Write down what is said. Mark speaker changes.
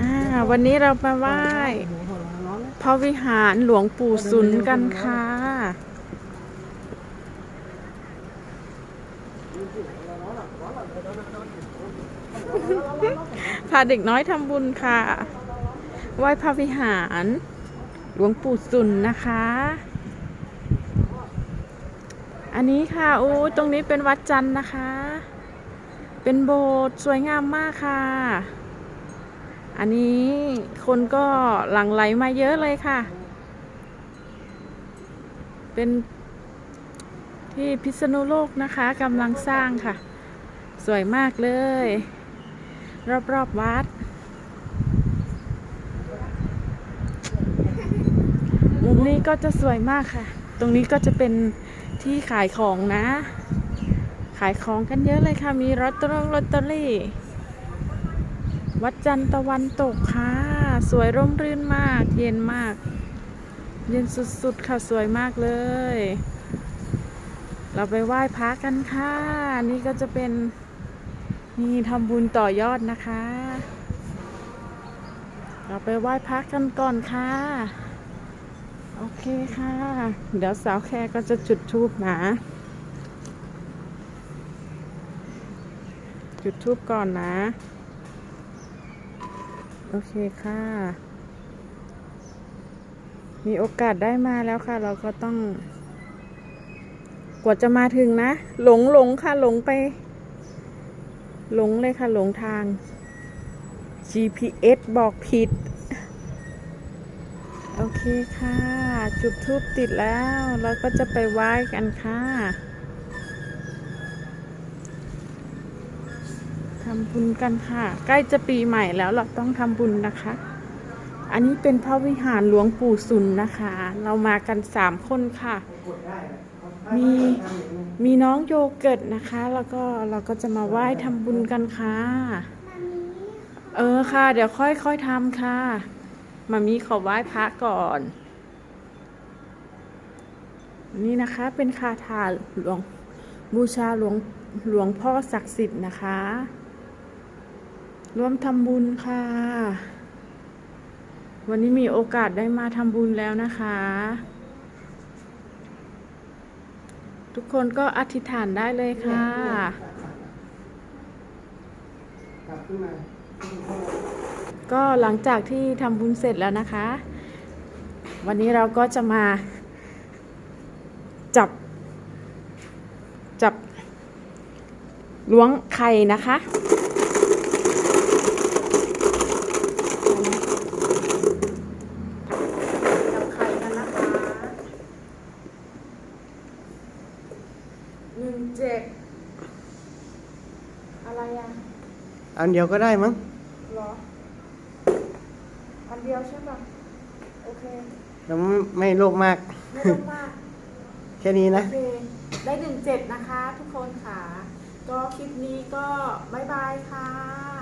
Speaker 1: อ่าวันนี้เรามาไหว้พระวิหารหลวงปู่สุนกันค่ะ พาเด็กน้อยทำบุญค่ะ ไหว้พระวิหารหลวงปู่สุนนะคะ อันนี้ค่ะโอ้ตรงนี้เป็นวัดจันทร์นะคะ เป็นโบสถ์สวยงามมากค่ะ อันนี้คนก็หลั่งไหลมาเยอะเลยค่ะ เป็นที่พิษณุโลกนะคะกำลังสร้างค่ะ สวยมากเลย รอบๆวัด มุมนี้ก็จะสวยมากค่ะ ตรงนี้ก็จะเป็นที่ขายของนะ ขายของกันเยอะเลยค่ะ มีรอตเตอรี่ลอตเตอรี่ วัดจันทร์ตะวันตกค่ะ สวยร่มรื่นมาก เย็นมาก เย็นสุดๆค่ะสวยมากเลย เราไปไหว้พระกันค่ะ นี่ก็จะเป็นนี่ทำบุญต่อยอดนะคะ เราไปไหว้พระกันก่อนค่ะ โอเคค่ะ เดี๋ยวสาวแคร์ก็จะจุดทูบนะ จุดทูบก่อนนะ โอเคค่ะ มีโอกาสได้มาแล้วค่ะ เราก็ต้อง กว่าจะมาถึงนะ หลงหลงค่ะ หลงไป หลงเลยค่ะ หลงทาง GPS บอกผิด โอเคค่ะ จุดทูบติดแล้ว เราก็จะไปไหว้กันค่ะ ทำบุญกันค่ะ ใกล้จะปีใหม่แล้วเราต้องทำบุญนะคะ อันนี้เป็นพระวิหารหลวงปู่สุนนะคะ เรามากันสามคนค่ะ มีมีน้องโยเกิร์ตนะคะ แล้วก็เราก็จะมาไหว้ทำบุญกันค่ะ เออค่ะ เดี๋ยวค่อยค่อยๆทำค่ะมามีขอไหว้พระก่อน นี่นะคะเป็นคาถาหลวงบูชาหลวงหลวงพ่อศักดิ์สิทธิ์นะคะ ร่วมทำบุญค่ะ วันนี้มีโอกาสได้มาทำบุญแล้วนะคะ ทุกคนก็อธิษฐานได้เลยค่ะ ก็หลังจากที่ทำบุญเสร็จแล้วนะคะ วันนี้เราก็จะมาจับ จับล้วงไข่นะคะ จับไข่กันนะคะหนึ่ง เจ็ดอะไรอะ
Speaker 2: อันเดียวก็ได้มั้ง
Speaker 1: เหรอ อันเดียวใช่ป่ะโอเค
Speaker 2: แล้วไม่โลภมาก
Speaker 1: ไม่ต้องมาก
Speaker 2: แค่นี้
Speaker 1: โอ
Speaker 2: นะ
Speaker 1: เคได้หนึ่งเจ็ดนะคะ ทุกคนค่ะ ก็คลิปนี้ก็บายบายค่ะ